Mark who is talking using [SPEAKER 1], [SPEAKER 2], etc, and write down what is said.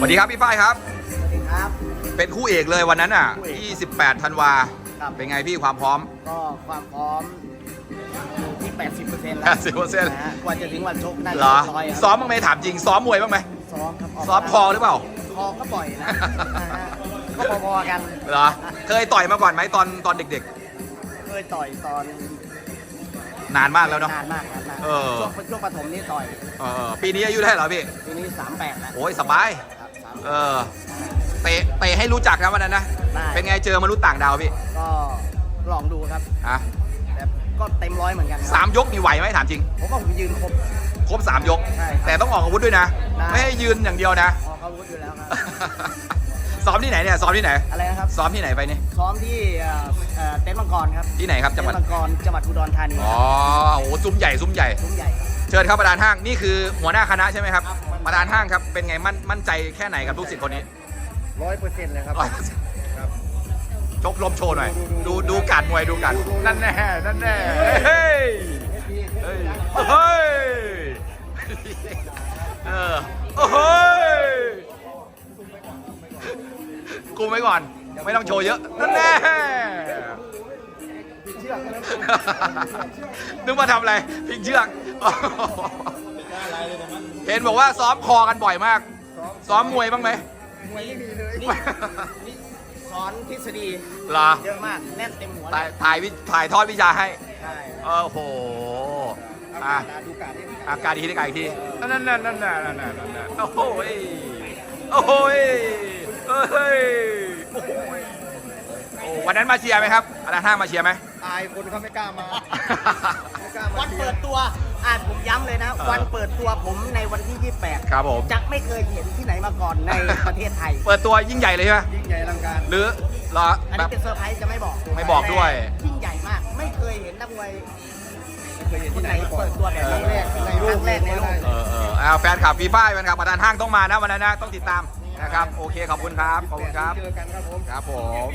[SPEAKER 1] สวัสดีครับพี่ฝ้ายครับ
[SPEAKER 2] สวัสดีครับ
[SPEAKER 1] เป็นคู่เอกเลยวันนั้นอะ
[SPEAKER 2] คู่เอก
[SPEAKER 1] 28ธันวา
[SPEAKER 2] ครับ
[SPEAKER 1] เป็นไงพี่ความพร้อม
[SPEAKER 2] ก็ความพร้อมอยู่ที่ 80%แล้ว
[SPEAKER 1] 80%
[SPEAKER 2] นะฮะกว่าจะถึงวันชกน่าจะ
[SPEAKER 1] เหรอ
[SPEAKER 2] เรียบร้อยครับ
[SPEAKER 1] ซ้อมบ้างไหมถามจริง ซ้อมมวยบ้างไหม
[SPEAKER 2] ซ้อมครับก
[SPEAKER 1] ซ้อมคอหรือเปล่า
[SPEAKER 2] คอก็บ่อยนะนะฮะก็พอๆกัน
[SPEAKER 1] เหรอ เคยต่อยมาก่อนไหมตอนตอนเด็ก
[SPEAKER 2] เคยต่อยตอน
[SPEAKER 1] ๆ นานมากแล้วเนาะ
[SPEAKER 2] นานมากนานมาก
[SPEAKER 1] เออ
[SPEAKER 2] ช่วงช่วงปฐมนี่ต่อย
[SPEAKER 1] เออปีนี้อายุเท่าไหร่แล้วพี่
[SPEAKER 2] ปีนี้ 38แล้ว
[SPEAKER 1] โอ้ยสบาย
[SPEAKER 2] ครับสาม
[SPEAKER 1] เออเตะเตะให้รู้จักนะวันนั้นนะ
[SPEAKER 2] ได้
[SPEAKER 1] เป็นไงเจอมนุษย์ต่างดาวพี่
[SPEAKER 2] ก็ลองดูครับ
[SPEAKER 1] ฮะ
[SPEAKER 2] แต่ก็เต็มร้อยเหมือนกันครับ
[SPEAKER 1] สามยกนี่ไหวไหมถามจริง
[SPEAKER 2] ผมว่าผมยืนครบ
[SPEAKER 1] ครบสามยก
[SPEAKER 2] ใช่ครับ
[SPEAKER 1] แต่ต้องออกอาวุธด้วยนะ
[SPEAKER 2] ได้
[SPEAKER 1] ไม่ให้ยืนอย่างเดียวนะ
[SPEAKER 2] ออกอาวุธอยู่แล้วครับ
[SPEAKER 1] ซ้อมที่ไหนเนี่ยซ้อมที่ไหน
[SPEAKER 2] อะไรนะครับ
[SPEAKER 1] ซ้อมที่ไหนไปเนี่ย
[SPEAKER 2] ซ้อมที่เอ่อเอ่อเต็นท์มังกรครับ
[SPEAKER 1] ที่ไหนครับจังหวัด
[SPEAKER 2] เต็นท์มังกรจังหวัดอุดรธานี
[SPEAKER 1] อ๋อโอ้โหซุ้มใหญ่ซุ้มใหญ่
[SPEAKER 2] ทุ่งใหญ่ครับ
[SPEAKER 1] เชิญครับประธานห้างนี่คือหัวหน้าคณะใช่ไหมครับ
[SPEAKER 2] ครับ
[SPEAKER 1] ประธานห้างครับเป็นไงมั่นมั่นใจแค่ไหนกับลูกศิษย์คนนี้
[SPEAKER 2] ร้อยเปอร์เซ็นต์เลยครับ
[SPEAKER 1] ร้อยชกลมโชว์หน่อย ดูดูการมวยดูกันนั่นแน่นั่นแน่เฮ้ยเฮ้ยเฮ้ยเออโอ้โห กูไว้ก่อน ไม่ต้องโชว์เยอะนั่นแน่นึกว่าทำอะไรพิงเชือก เห็นบอกว่าซ้อมคอกันบ่อยมาก ซ้อมมวยบ้างไหม
[SPEAKER 2] มวยไม่มีเลยนี่นี่สอนทฤษฎี
[SPEAKER 1] เหรอ
[SPEAKER 2] เยอะมากแน่นเต็มหัวเล
[SPEAKER 1] ถ่าย
[SPEAKER 2] ย
[SPEAKER 1] ถ่ายวิถ่ายทอดวิชาให้
[SPEAKER 2] ใช่
[SPEAKER 1] โอ้โหอะ
[SPEAKER 2] ดูการดิ
[SPEAKER 1] อากาศอีกทีอากาศอีกทีนั่นนั่นนั่นนั่นนั่นนั่นนั่นโอ้โหยโอ้โหยเอ้ยโอ้โหยโอ้ วันนั้นมาเชียร์ไหมครับอาจารย์ห้างมาเชียร์ไหม
[SPEAKER 2] อายคนเขาไม่กล้ามาวันเปิดตัวอ่านผมย้ำเลยนะ
[SPEAKER 1] เออ
[SPEAKER 2] วันเปิดตัวผมในวันที่ 28
[SPEAKER 1] ครับผม
[SPEAKER 2] จะไม่เคยเห็นที่ไหนมาก่อนในประเทศไทย
[SPEAKER 1] เปิดตัวยิ่งใหญ่เลยใช่ไหม
[SPEAKER 2] ยิ่งใหญ่ลังการ
[SPEAKER 1] หรือเหรอ
[SPEAKER 2] อัน
[SPEAKER 1] แบ
[SPEAKER 2] นี้
[SPEAKER 1] บ
[SPEAKER 2] เป็นเซอร์ไพรส์จะไม่บอก
[SPEAKER 1] ไม่บอกด้วย
[SPEAKER 2] แต่ยิ่งใหญ่มาก ไม่เคยเห็นนักมวยคนไหนเปิดตัวแบบนี้แรกในโลกแรกในโลก
[SPEAKER 1] เออเออเอาแฟนคลับฟีฟ่าแฟนคลับประธานห้างต้องมานะวันนั้นนะต้องติดตามนะครับโอเคขอบคุณครับขอบคุณครับ
[SPEAKER 2] เจอกันครับผม
[SPEAKER 1] ครับผม